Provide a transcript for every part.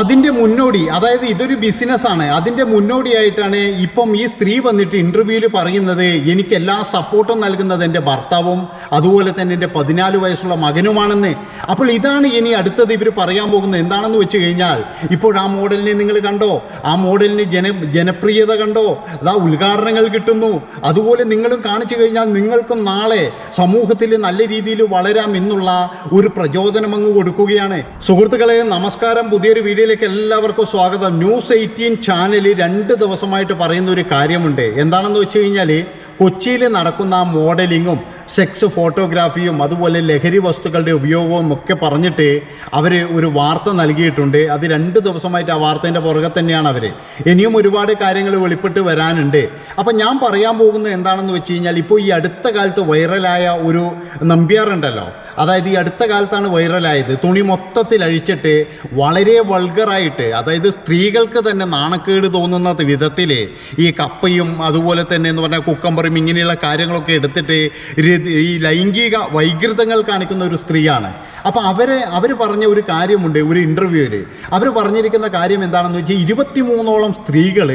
അതിന്റെ മുന്നോടി അതായത് ഇതൊരു ബിസിനസ്സാണ് അതിന്റെ മുന്നോടിയായിട്ടാണ് ഇപ്പം ഈ സ്ത്രീ വന്നിട്ട് ഇന്റർവ്യൂവിൽ പറയുന്നത് എനിക്ക് എല്ലാ സപ്പോർട്ടും നൽകുന്നത് എന്റെ ഭർത്താവും അതുപോലെ തന്നെ എന്റെ പതിനാല് വയസ്സുള്ള മകനുമാണെന്ന്. അപ്പോൾ ഇതാണ് ഇനി അടുത്തത് ഇവർ പറയാൻ പോകുന്നത്. എന്താണെന്ന് വെച്ച് കഴിഞ്ഞാൽ ഇപ്പോൾ ആ മോഡലിനെ നിങ്ങൾ കണ്ടോ? ആ മോഡലിന് ജന ജനപ്രിയത കണ്ടോ? അതാ ഉദ്ഘാടനങ്ങൾ കിട്ടുന്നു. അതുപോലെ നിങ്ങളും കാണിച്ചു കഴിഞ്ഞാൽ നിങ്ങൾക്കും നാളെ സമൂഹത്തിൽ നല്ല രീതിയിൽ വളരാം എന്നുള്ള ഒരു പ്രചോദനം അങ്ങ് കൊടുക്കുകയാണ്. സുഹൃത്തുക്കളെ നമസ്കാരം. പുതിയൊരു വീഡിയോയിലേക്ക് എല്ലാവർക്കും സ്വാഗതം. ന്യൂസ് എയ്റ്റീൻ ചാനലിൽ രണ്ട് ദിവസമായിട്ട് പറയുന്ന ഒരു കാര്യമുണ്ട്. എന്താണെന്ന് വെച്ച് കഴിഞ്ഞാൽ കൊച്ചിയിൽ നടക്കുന്ന മോഡലിങ്ങും സെക്സ് ഫോട്ടോഗ്രാഫിയും അതുപോലെ ലഹരി വസ്തുക്കളുടെ ഉപയോഗവും ഒക്കെ പറഞ്ഞിട്ട് അവർ ഒരു വാർത്ത നൽകിയിട്ടുണ്ട്. അത് രണ്ട് ദിവസമായിട്ട് ആ വാർത്തേന്റെ പുറകെ തന്നെയാണ് അവർ ഇനിയും ഒരുപാട് കാര്യങ്ങൾ വെളിപ്പെട്ട് വരാനുണ്ട്. അപ്പം ഞാൻ പറയാൻ പോകുന്നത് എന്താണെന്ന് വെച്ച് കഴിഞ്ഞാൽ ഇപ്പോൾ ഈ അടുത്ത കാലത്ത് വൈറലായ ഒരു നമ്പ്യാറുണ്ടല്ലോ. അതായത് ഈ അടുത്ത കാലത്താണ് വൈറലായത്. തുണി മൊത്തത്തിൽ അഴിച്ചിട്ട് വളരെ വൾഗറായിട്ട് അതായത് സ്ത്രീകൾക്ക് തന്നെ നാണക്കേട് തോന്നുന്ന വിധത്തിൽ ഈ കപ്പയും അതുപോലെ തന്നെ എന്ന് പറഞ്ഞാൽ കുക്കമ്പറും ഇങ്ങനെയുള്ള കാര്യങ്ങളൊക്കെ എടുത്തിട്ട് ഈ ലൈംഗിക വൈകൃതങ്ങൾ കാണിക്കുന്ന ഒരു സ്ത്രീയാണ്. അപ്പോൾ അവരെ അവർ പറഞ്ഞ ഒരു കാര്യമുണ്ട് ഒരു ഇന്റർവ്യൂവിൽ അവർ പറഞ്ഞിരിക്കുന്ന കാര്യം എന്താണെന്ന് വെച്ചാൽ ഇരുപത്തിമൂന്നോളം സ്ത്രീകൾ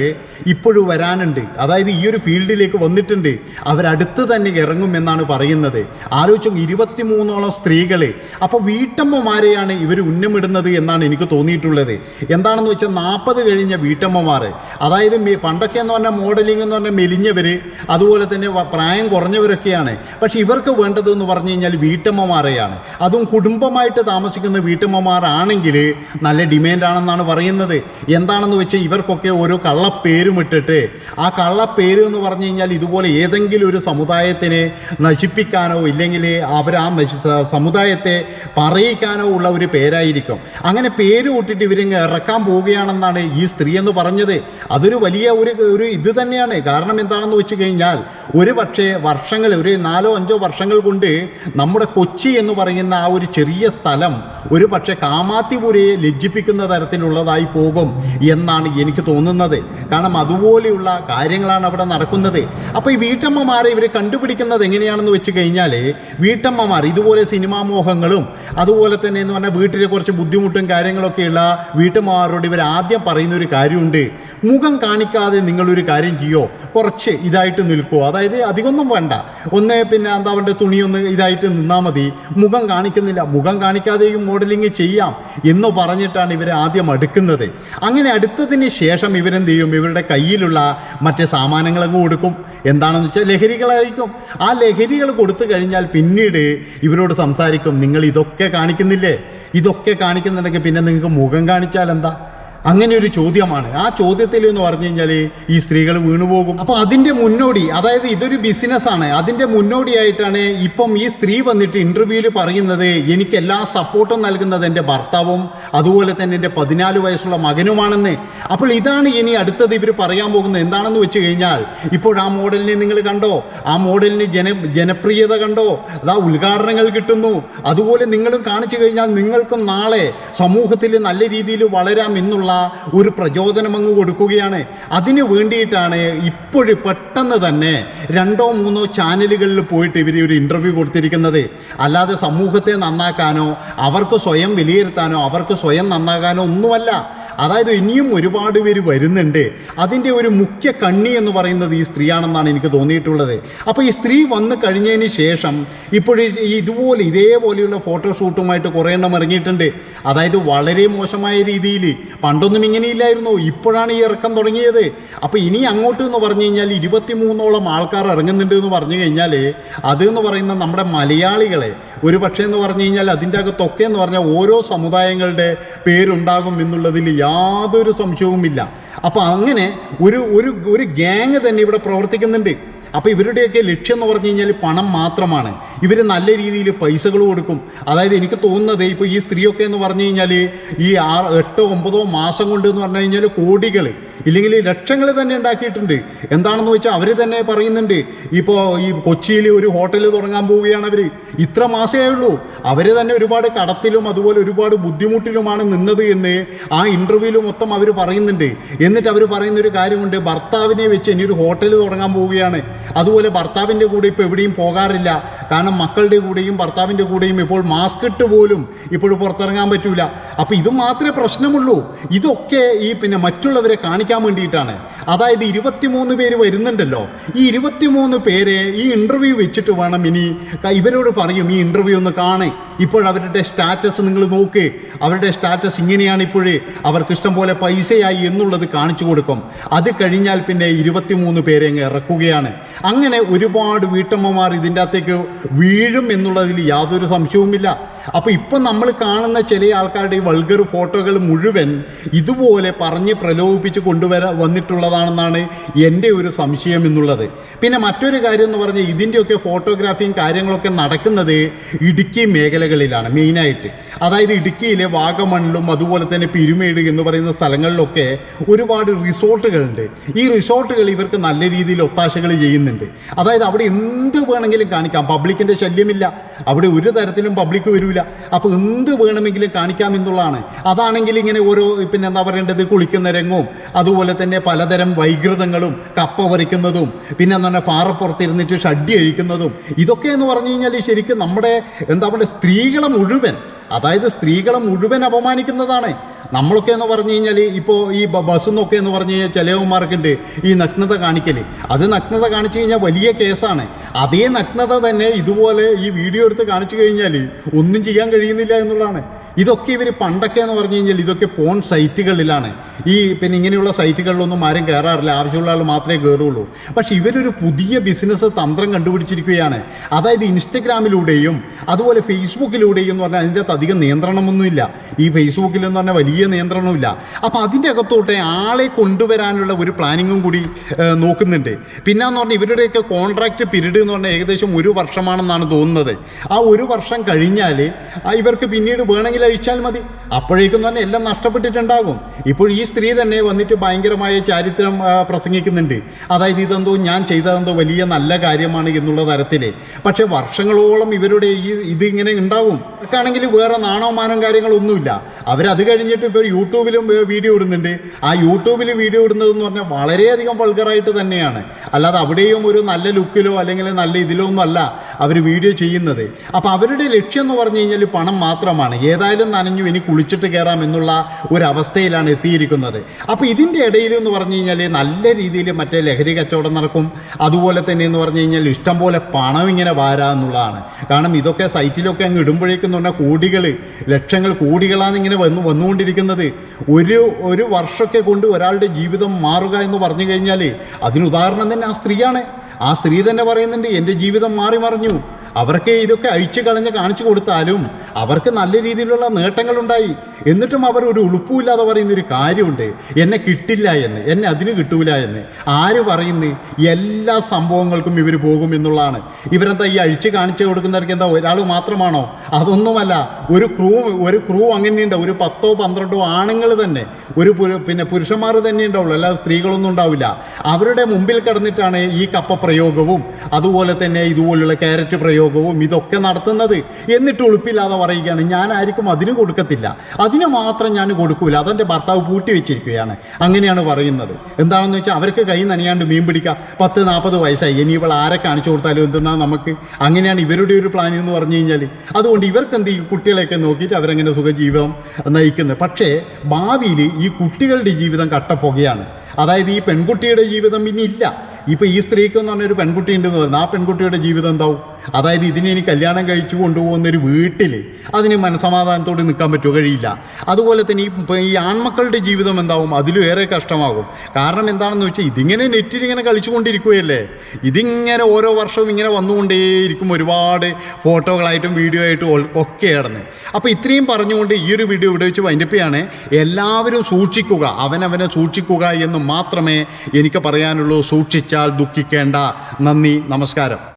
ഇപ്പോഴും വരാനുണ്ട്. അതായത് ഈ ഒരു ഫീൽഡിലേക്ക് വന്നിട്ടുണ്ട്. അവരടുത്ത് തന്നെ ഇറങ്ങും എന്നാണ് പറയുന്നത്. ആലോചിച്ചു ഇരുപത്തിമൂന്നോളം സ്ത്രീകൾ അപ്പോൾ വീട്ടമ്മമാരെയാണ് ഇവർ ഉന്നമിടുന്നത് എന്നാണ് എനിക്ക് തോന്നിയിട്ടുള്ളത്. എന്താണെന്ന് വെച്ചാൽ നാൽപ്പത് കഴിഞ്ഞ വീട്ടമ്മമാർ അതായത് പണ്ടൊക്കെ എന്ന് പറഞ്ഞാൽ മോഡലിംഗ് എന്ന് പറഞ്ഞാൽ മെലിഞ്ഞവർ അതുപോലെ തന്നെ പ്രായം കുറഞ്ഞവരൊക്കെയാണ്. പക്ഷെ ഇവർക്ക് വേണ്ടത് എന്ന് പറഞ്ഞു കഴിഞ്ഞാൽ വീട്ടമ്മമാരെയാണ്. അതും കുടുംബമായിട്ട് താമസിക്കുന്ന വീട്ടമ്മമാരാണെങ്കിൽ നല്ല ഡിമാൻഡാണെന്നാണ് പറയുന്നത്. എന്താണെന്ന് വെച്ചാൽ ഇവർക്കൊക്കെ ഓരോ കള്ളപ്പേരും ഇട്ടിട്ട് ആ കള്ളപ്പേര് എന്ന് പറഞ്ഞു കഴിഞ്ഞാൽ ഇതുപോലെ ഏതെങ്കിലും ഒരു സമുദായത്തിനെ നശിപ്പിക്കാനോ ഇല്ലെങ്കിൽ അവർ ആ സമുദായത്തെ പറയിക്കാനോ ഉള്ള ഒരു പേരായിരിക്കും. അങ്ങനെ പേര് കൂട്ടിട്ട് ഇവരിങ്ങ് ഇറക്കാൻ പോവുകയാണെന്നാണ് ഈ സ്ത്രീ എന്ന് പറഞ്ഞത്. അതൊരു വലിയ ഒരു ഒരു ഇത് തന്നെയാണ്. കാരണം എന്താണെന്ന് വെച്ച് കഴിഞ്ഞാൽ ഒരു പക്ഷേ വർഷങ്ങൾ ഒരു നാലോ അഞ്ചോ വർഷങ്ങൾ കൊണ്ട് നമ്മുടെ കൊച്ചി എന്ന് പറയുന്ന ആ ഒരു ചെറിയ സ്ഥലം ഒരു പക്ഷേ കാമാത്തിപുരയെ ലജ്ജിപ്പിക്കുന്ന തരത്തിലുള്ളതായി പോകും എന്നാണ് എനിക്ക് തോന്നുന്നത്. കാരണം അതുപോലെയുള്ള കാര്യങ്ങളാണ് അവിടെ നടക്കുന്നത്. അപ്പോൾ ഈ വീട്ടമ്മമാരെ ഇവർ കണ്ടുപിടിക്കുന്നത് എങ്ങനെയാണെന്ന് വെച്ച് കഴിഞ്ഞാൽ വീട്ടമ്മമാർ ഇതുപോലെ സിനിമാ മോഹങ്ങളും അതുപോലെ തന്നെ എന്ന് പറഞ്ഞാൽ വീട്ടിൽ കുറച്ച് ബുദ്ധിമുട്ടും കാര്യങ്ങളൊക്കെയുള്ള വീട്ടമ്മമാരോട് ഇവർ ആദ്യം പറയുന്ന ഒരു കാര്യമുണ്ട്. മുഖം കാണിക്കാതെ നിങ്ങളൊരു കാര്യം ചെയ്യോ? കുറച്ച് ഇതായിട്ട് നിൽക്കുമോ അതായത് അധികമൊന്നും വേണ്ട. ഒന്ന് പിന്നെ എന്താ അവന്റെ തുണിയൊന്ന് ഇതായിട്ട് നിന്നാൽ മതി. മുഖം കാണിക്കുന്നില്ല. മുഖം കാണിക്കാതെയും മോഡലിംഗ് ചെയ്യാം എന്ന് പറഞ്ഞിട്ടാണ് ഇവർ ആദ്യം അടുക്കുന്നത്. അങ്ങനെ അടുത്തതിന് ശേഷം ഇവരെന്ത് ചെയ്യും? ഇവരുടെ കയ്യിലുള്ള മറ്റേ സാമാനങ്ങളങ്ങ് കൊടുക്കും. എന്താണെന്ന് വെച്ചാൽ ലഹരികളായിരിക്കും. ആ ലഹരികൾ കൊടുത്തു കഴിഞ്ഞാൽ പിന്നീട് ഇവരോട് സംസാരിക്കും. നിങ്ങൾ ഇതൊക്കെ കാണിക്കുന്നില്ലേ? ഇതൊക്കെ കാണിക്കുന്നുണ്ടെങ്കിൽ പിന്നെ നിങ്ങൾക്ക് മുഖം കാണിച്ചാൽ എന്താ അങ്ങനെ ഒരു ചോദ്യമാണ്. ആ ചോദ്യത്തിൽ എന്ന് പറഞ്ഞു കഴിഞ്ഞാൽ ഈ സ്ത്രീകൾ വീണുപോകും അപ്പോൾ അതിന്റെ മുന്നോടി അതായത് ഇതൊരു ബിസിനസ്സാണ് അതിന്റെ മുന്നോടിയായിട്ടാണ് ഇപ്പം ഈ സ്ത്രീ വന്നിട്ട് ഇന്റർവ്യൂവിൽ പറയുന്നത് എനിക്ക് എല്ലാ സപ്പോർട്ടും നൽകുന്നത് എന്റെ ഭർത്താവും അതുപോലെ തന്നെ എന്റെ പതിനാല് വയസ്സുള്ള മകനുമാണെന്ന്. അപ്പോൾ ഇതാണ് ഇനി അടുത്തത് ഇവർ പറയാൻ പോകുന്നത്. എന്താണെന്ന് വെച്ച് കഴിഞ്ഞാൽ ഇപ്പോൾ ആ മോഡലിനെ നിങ്ങൾ കണ്ടോ? ആ മോഡലിന് ജന ജനപ്രിയത കണ്ടോ? അതാ ഉദ്ഘാടനങ്ങൾ കിട്ടുന്നു. അതുപോലെ നിങ്ങളും കാണിച്ചു കഴിഞ്ഞാൽ നിങ്ങൾക്കും നാളെ സമൂഹത്തിൽ നല്ല രീതിയിൽ വളരാം എന്നുള്ള ഒരു പ്രചോദനം അങ്ങ് കൊടുക്കുകയാണ്. അതിനു വേണ്ടിയിട്ടാണ് ഇപ്പോഴും പെട്ടെന്ന് തന്നെ രണ്ടോ മൂന്നോ ചാനലുകളിൽ പോയിട്ട് ഇവർ ഒരു ഇന്റർവ്യൂ കൊടുത്തിരിക്കുന്നത്. അല്ലാതെ സമൂഹത്തെ നന്നാക്കാനോ അവർക്ക് സ്വയം വിലയിരുത്താനോ അവർക്ക് സ്വയം നന്നാകാനോ ഒന്നുമല്ല. അതായത് ഇനിയും ഒരുപാട് പേര് വരുന്നുണ്ട്. അതിന്റെ ഒരു മുഖ്യ കണ്ണി എന്ന് പറയുന്നത് ഈ സ്ത്രീയാണെന്നാണ് എനിക്ക് തോന്നിയിട്ടുള്ളത്. അപ്പോൾ ഈ സ്ത്രീ വന്നു കഴിഞ്ഞതിന് ശേഷം ഇപ്പോഴും ഇതുപോലെ ഇതേപോലെയുള്ള ഫോട്ടോഷൂട്ടുമായിട്ട് കുറേ എണ്ണം ഇറങ്ങിയിട്ടുണ്ട്. അതായത് വളരെ മോശമായ രീതിയിൽ പണ്ടൊന്നും ഇങ്ങനെയില്ലായിരുന്നു. ഇപ്പോഴാണ് ഈ ഇറക്കം തുടങ്ങിയത്. അപ്പോൾ ഇനി അങ്ങോട്ട് എന്ന് പറഞ്ഞു കഴിഞ്ഞാൽ ഇരുപത്തിമൂന്നോളം ആൾക്കാർ ഇറങ്ങുന്നുണ്ട് എന്ന് പറഞ്ഞു കഴിഞ്ഞാൽ അത് എന്ന് പറയുന്ന നമ്മുടെ മലയാളികളെ ഒരു പക്ഷേ എന്ന് പറഞ്ഞു കഴിഞ്ഞാൽ അതിന്റെ അകത്തൊക്കെ എന്ന് പറഞ്ഞാൽ ഓരോ സമുദായങ്ങളുടെ പേരുണ്ടാകും എന്നുള്ളതിൽ യാതൊരു സംശയവുമില്ല. അപ്പോൾ അങ്ങനെ ഒരു ഒരു ഒരു ഗ്യാങ് തന്നെ ഇവിടെ പ്രവർത്തിക്കുന്നുണ്ട്. അപ്പോൾ ഇവരുടെയൊക്കെ ലക്ഷ്യം എന്ന് പറഞ്ഞു കഴിഞ്ഞാൽ പണം മാത്രമാണ്. ഇവർ നല്ല രീതിയിൽ പൈസകൾ കൊടുക്കും. അതായത് എനിക്ക് തോന്നുന്നത് ഇപ്പോൾ ഈ സ്ത്രീയൊക്കെ എന്ന് പറഞ്ഞു കഴിഞ്ഞാൽ ഈ ആറ് എട്ടോ ഒമ്പതോ മാസം കൊണ്ട് എന്ന് പറഞ്ഞു കഴിഞ്ഞാൽ കോടികൾ ഇല്ലെങ്കിൽ ലക്ഷങ്ങൾ തന്നെ ഉണ്ടാക്കിയിട്ടുണ്ട്. എന്താണെന്ന് വെച്ചാൽ അവർ തന്നെ പറയുന്നുണ്ട്. ഇപ്പോൾ ഈ കൊച്ചിയിൽ ഒരു ഹോട്ടൽ തുടങ്ങാൻ പോവുകയാണ് അവർ ഇത്ര മാസമേ ഉള്ളൂ. അവർ തന്നെ ഒരുപാട് കടത്തിലും അതുപോലെ ഒരുപാട് ബുദ്ധിമുട്ടിലുമാണ് നിന്നത് എന്ന് ആ ഇന്റർവ്യൂവിൽ മൊത്തം അവർ പറയുന്നുണ്ട്. എന്നിട്ട് അവർ പറയുന്ന ഒരു കാര്യമുണ്ട്. ഭർത്താവിനെ വെച്ച് ഇനി ഒരു ഹോട്ടൽ തുടങ്ങാൻ പോവുകയാണ്. അതുപോലെ ഭർത്താവിന്റെ കൂടെ ഇപ്പോൾ എവിടെയും പോകാറില്ല. കാരണം മക്കളുടെ കൂടെയും ഭർത്താവിന്റെ കൂടെയും ഇപ്പോൾ മാസ്ക് ഇട്ട് പോലും ഇപ്പോൾ പുറത്തിറങ്ങാൻ പറ്റൂല. അപ്പോൾ ഇത് മാത്രമേ പ്രശ്നമുള്ളൂ. ഇതൊക്കെ ഈ പിന്നെ മറ്റുള്ളവരെ കാണിക്കാൻ വേണ്ടിയിട്ടാണ്. അതായത് ഇരുപത്തിമൂന്ന് പേര് വരുന്നുണ്ടല്ലോ. ഈ ഇരുപത്തിമൂന്ന് പേരെ ഈ ഇന്റർവ്യൂ വെച്ചിട്ട് വേണം ഇനി ഇവരോട് പറയും ഈ ഇന്റർവ്യൂ ഒന്ന് കാണേ. ഇപ്പോഴവരുടെ സ്റ്റാറ്റസ് നിങ്ങൾ നോക്ക്. അവരുടെ സ്റ്റാറ്റസ് ഇങ്ങനെയാണ് ഇപ്പോഴേ. അവർക്ക് ഇഷ്ടം പോലെ പൈസയായി എന്നുള്ളത് കാണിച്ചു കൊടുക്കും. അത് കഴിഞ്ഞാൽ പിന്നെ ഇരുപത്തിമൂന്ന് പേരെ അങ്ങ് ഇറക്കുകയാണ്. അങ്ങനെ ഒരുപാട് വീട്ടമ്മമാർ ഇതിന്റെ അകത്തേക്ക് വീഴും എന്നുള്ളതിൽ യാതൊരു സംശയവുമില്ല. അപ്പോൾ ഇപ്പം നമ്മൾ കാണുന്ന ചില ആൾക്കാരുടെ ഈ വൾഗർ ഫോട്ടോകൾ മുഴുവൻ ഇതുപോലെ പറഞ്ഞ് പ്രലോഭിപ്പിച്ച് കൊണ്ടുവരാ വന്നിട്ടുള്ളതാണെന്നാണ് എന്റെ ഒരു സംശയം എന്നുള്ളത്. പിന്നെ മറ്റൊരു കാര്യം എന്ന് പറഞ്ഞാൽ ഇതിന്റെയൊക്കെ ഫോട്ടോഗ്രാഫിയും കാര്യങ്ങളൊക്കെ നടക്കുന്നത് ഇടുക്കി മേഖലകളിലാണ് മെയിനായിട്ട്. അതായത് ഇടുക്കിയിലെ വാഗമണ്ണിലും അതുപോലെ തന്നെ പിരുമേട് എന്ന് പറയുന്ന സ്ഥലങ്ങളിലൊക്കെ ഒരുപാട് റിസോർട്ടുകളുണ്ട്. ഈ റിസോർട്ടുകൾ ഇവർക്ക് നല്ല രീതിയിൽ ഒത്താശകൾ ചെയ്യുന്നുണ്ട്. അതായത് അവിടെ എന്ത് വേണമെങ്കിലും കാണിക്കാം. പബ്ലിക്കിന്റെ ശല്യമില്ല. അവിടെ ഒരു തരത്തിലും പബ്ലിക് വരില്ല അപ്പോൾ എന്ത് വേണമെങ്കിലും കാണിക്കാം എന്നുള്ളതാണ്. അതാണെങ്കിൽ ഇങ്ങനെ ഓരോ പിന്നെ എന്താ പറയേണ്ടത്? കുളിക്കുന്ന രംഗവും അതുപോലെ തന്നെ പലതരം വൈകൃതങ്ങളും കപ്പ വരയ്ക്കുന്നതും പിന്നെ എന്താ പറയുക പാറപ്പുറത്തിരുന്നിട്ട് ഷഡ്ഡി അഴിക്കുന്നതും ഇതൊക്കെ എന്ന് പറഞ്ഞു കഴിഞ്ഞാൽ ശരിക്കും നമ്മുടെ എന്താ പറയുക സ്ത്രീകളെ മുഴുവൻ അതായത് സ്ത്രീകളെ മുഴുവൻ അപമാനിക്കുന്നതാണ്. നമ്മളൊക്കെ എന്ന് പറഞ്ഞു കഴിഞ്ഞാൽ ഇപ്പോൾ ഈ ബസ് എന്നൊക്കെ എന്ന് പറഞ്ഞു കഴിഞ്ഞാൽ ചിലവന്മാർക്കുണ്ട് ഈ നഗ്നത കാണിക്കൽ അത് നഗ്നത കാണിച്ചു കഴിഞ്ഞാൽ വലിയ കേസാണ്. അതേ നഗ്നത തന്നെ ഇതുപോലെ ഈ വീഡിയോ എടുത്ത് കാണിച്ചു കഴിഞ്ഞാൽ ഒന്നും ചെയ്യാൻ കഴിയുന്നില്ല എന്നുള്ളതാണ്. ഇതൊക്കെ ഇവർ പണ്ടൊക്കെ എന്ന് പറഞ്ഞു കഴിഞ്ഞാൽ ഇതൊക്കെ പോൺ സൈറ്റുകളിലാണ് ഈ പിന്നെ ഇങ്ങനെയുള്ള സൈറ്റുകളിലൊന്നും ആരും കയറാറില്ല ആവശ്യമുള്ള ആൾ മാത്രമേ കയറുള്ളൂ പക്ഷേ ഇവരൊരു പുതിയ ബിസിനസ് തന്ത്രം കണ്ടുപിടിച്ചിരിക്കുകയാണ്. അതായത് ഇൻസ്റ്റഗ്രാമിലൂടെയും അതുപോലെ ഫേസ്ബുക്കിലൂടെയും എന്ന് പറഞ്ഞാൽ അതിന്റെ അകത്ത് അധികം നിയന്ത്രണമൊന്നുമില്ല. ഈ ഫേസ്ബുക്കിൽ എന്ന് പറഞ്ഞാൽ വലിയ നിയന്ത്രണമില്ല അപ്പോൾ അതിന്റെ അകത്തോട്ടെ ആളെ കൊണ്ടുവരാനുള്ള ഒരു പ്ലാനിങ്ങും കൂടി നോക്കുന്നുണ്ട്. പിന്നെ എന്ന് പറഞ്ഞാൽ ഇവരുടെയൊക്കെ കോൺട്രാക്റ്റ് പീരീഡ് എന്ന് പറഞ്ഞാൽ ഏകദേശം ഒരു വർഷമാണെന്നാണ് തോന്നുന്നത്. ആ ഒരു വർഷം കഴിഞ്ഞാൽ ഇവർക്ക് പിന്നീട് വേണമെങ്കിൽ അഴിച്ചാൽ മതി. അപ്പോഴേക്കും തന്നെ എല്ലാം നഷ്ടപ്പെട്ടിട്ടുണ്ടാകും. ഇപ്പോൾ ഈ സ്ത്രീ തന്നെ വന്നിട്ട് ഭയങ്കരമായ ചാരിത്രം പ്രസംഗിക്കുന്നുണ്ട്. അതായത് ഇതെന്തോ ഞാൻ ചെയ്തതെന്തോ വലിയ നല്ല കാര്യമാണ് എന്നുള്ള തരത്തിൽ പക്ഷേ വർഷങ്ങളോളം ഇവരുടെ ഈ ഇതിങ്ങനെ ഉണ്ടാവും. അവർക്കാണെങ്കിൽ വേറെ നാണോ മാനോ കാര്യങ്ങളൊന്നുമില്ല. അവരത് കഴിഞ്ഞിട്ട് ഇപ്പോൾ യൂട്യൂബിലും വീഡിയോ ഇടുന്നുണ്ട്. ആ യൂട്യൂബിൽ വീഡിയോ ഇടുന്നതെന്ന് പറഞ്ഞാൽ വളരെയധികം വൾഗറായിട്ട് തന്നെയാണ്. അല്ലാതെ അവിടെയും ഒരു നല്ല ലുക്കിലോ അല്ലെങ്കിൽ നല്ല ഇതിലോ ഒന്നും അല്ല അവർ വീഡിയോ ചെയ്യുന്നത്. അപ്പോൾ അവരുടെ ലക്ഷ്യം എന്ന് പറഞ്ഞു കഴിഞ്ഞാൽ പണം മാത്രമാണ്. ഏതായാലും നനഞ്ഞു ഇനി കുളിച്ചിട്ട് കയറാം എന്നുള്ള ഒരു അവസ്ഥയിലാണ് എത്തിയിരിക്കുന്നത്. അപ്പോൾ ഇതിന്റെ ഇടയിൽ എന്ന് പറഞ്ഞു കഴിഞ്ഞാൽ നല്ല രീതിയിൽ മറ്റേ ലഹരി കച്ചവടം നടക്കും. അതുപോലെ തന്നെ എന്ന് പറഞ്ഞു കഴിഞ്ഞാൽ ഇഷ്ടം പോലെ പണം ഇങ്ങനെ വാരാ എന്നുള്ളതാണ്. കാരണം ഇതൊക്കെ സൈറ്റിലൊക്കെ അങ്ങ് ഇടുമ്പോഴേക്കും എന്ന് പറഞ്ഞാൽ കോടികൾ ലക്ഷങ്ങൾ കോടികളാണ് ഇങ്ങനെ വന്നു വന്നുകൊണ്ടിരിക്കുന്നത്. ഒരു ഒരു വർഷമൊക്കെ കൊണ്ട് ഒരാളുടെ ജീവിതം മാറുക എന്ന് പറഞ്ഞു കഴിഞ്ഞാൽ അതിന് ഉദാഹരണം തന്നെ ആ സ്ത്രീയാണ്. ആ സ്ത്രീ തന്നെ പറയുന്നുണ്ട് എന്റെ ജീവിതം മാറി മറിഞ്ഞു. അവർക്ക് ഇതൊക്കെ അഴിച്ചു കളഞ്ഞ് കാണിച്ചു കൊടുത്താലും അവർക്ക് നല്ല രീതിയിലുള്ള നേട്ടങ്ങളുണ്ടായി. എന്നിട്ടും അവർ ഒരു ഉളുപ്പുമില്ലാതെ പറയുന്ന ഒരു കാര്യമുണ്ട്. എന്നെ കിട്ടില്ല എന്ന് എന്നെ അതിന് കിട്ടൂല എന്ന്. ആര് പറയുന്നു? എല്ലാ സംഭവങ്ങൾക്കും ഇവർ പോകും എന്നുള്ളതാണ്. ഇവരെന്താ ഈ അഴിച്ച് കാണിച്ചു കൊടുക്കുന്നവർക്ക് എന്താ ഒരാൾ മാത്രമാണോ? അതൊന്നുമല്ല ഒരു ക്രൂ ഒരു ക്രൂ അങ്ങനെയുണ്ട്. ഒരു പത്തോ പന്ത്രണ്ടോ ആണുങ്ങൾ തന്നെ. ഒരു പിന്നെ പുരുഷന്മാർ തന്നെ ഉണ്ടാവുള്ളൂ. അല്ലാതെ സ്ത്രീകളൊന്നും ഉണ്ടാവില്ല. അവരുടെ മുമ്പിൽ കിടന്നിട്ടാണ് ഈ കപ്പ പ്രയോഗവും അതുപോലെ തന്നെ ഇതുപോലുള്ള ക്യാരറ്റ് പ്രയോഗവും ഇതൊക്കെ നടത്തുന്നത് എന്നിട്ട് ഉളുപ്പില്ലാതെ പറയുകയാണ്. ഞാൻ ആർക്കും അതിന് കൊടുക്കത്തില്ല. അതിന് മാത്രം ഞാൻ കൊടുക്കൂല. അതെന്റെ ഭർത്താവ് പൂട്ടി വെച്ചിരിക്കുകയാണ്. അങ്ങനെയാണ് പറയുന്നത്. എന്താണെന്ന് വെച്ചാൽ അവർക്ക് കൈ നനയാണ്ട് മീൻ പിടിക്കാം. പത്ത് നാൽപ്പത് വയസ്സായി. ഇനി ഇവൾ ആരെ കാണിച്ചു കൊടുത്താലും എന്തെന്നാ നമുക്ക്? അങ്ങനെയാണ് ഇവരുടെ ഒരു പ്ലാൻ എന്ന് പറഞ്ഞു കഴിഞ്ഞാൽ അതുകൊണ്ട് ഇവർക്ക് എന്ത് ഈ കുട്ടികളെയൊക്കെ നോക്കിയിട്ട് അവരങ്ങനെ സുഖജീവിതം നയിക്കുന്നത്. പക്ഷേ ഭാവിയിൽ ഈ കുട്ടികളുടെ ജീവിതം കട്ടപ്പുകയാണ് അതായത് ഈ പെൺകുട്ടിയുടെ ജീവിതം ഇനി ഇല്ല. ഇപ്പോൾ ഈ സ്ത്രീക്ക് എന്ന് പറഞ്ഞൊരു പെൺകുട്ടി ഉണ്ടെന്ന് പറയുന്നത് ആ പെൺകുട്ടിയുടെ ജീവിതം എന്താവും? അതായത് ഇതിനെ ഇനി കല്യാണം കഴിച്ചു കൊണ്ടുപോകുന്ന ഒരു വീട്ടിൽ അതിന് മനസമാധാനത്തോടെ നിൽക്കാൻ പറ്റുമോ? കഴിയില്ല. അതുപോലെ തന്നെ ഈ ഈ ആൺമക്കളുടെ ജീവിതം എന്താവും? അതിലും ഏറെ കഷ്ടമാകും. കാരണം എന്താണെന്ന് വെച്ചാൽ ഇതിങ്ങനെ നെറ്റിൽ ഇങ്ങനെ കളിച്ചുകൊണ്ടിരിക്കുകയല്ലേ? ഇതിങ്ങനെ ഓരോ വർഷവും ഇങ്ങനെ വന്നുകൊണ്ടേയിരിക്കും ഒരുപാട് ഫോട്ടോകളായിട്ടും വീഡിയോ ആയിട്ടും ഒക്കെ ആയിരുന്നു അപ്പോൾ ഇത്രയും പറഞ്ഞുകൊണ്ട് ഈ ഒരു വീഡിയോ ഇവിടെ വെച്ച് വൈൻഡപ്പിയാണ് എല്ലാവരും സൂക്ഷിക്കുക. അവനവനെ സൂക്ഷിക്കുക എന്ന് മാത്രമേ എനിക്ക് പറയാനുള്ളൂ. സൂക്ഷിച്ചാൽ ദുഃഖിക്കേണ്ട. നന്ദി നമസ്കാരം.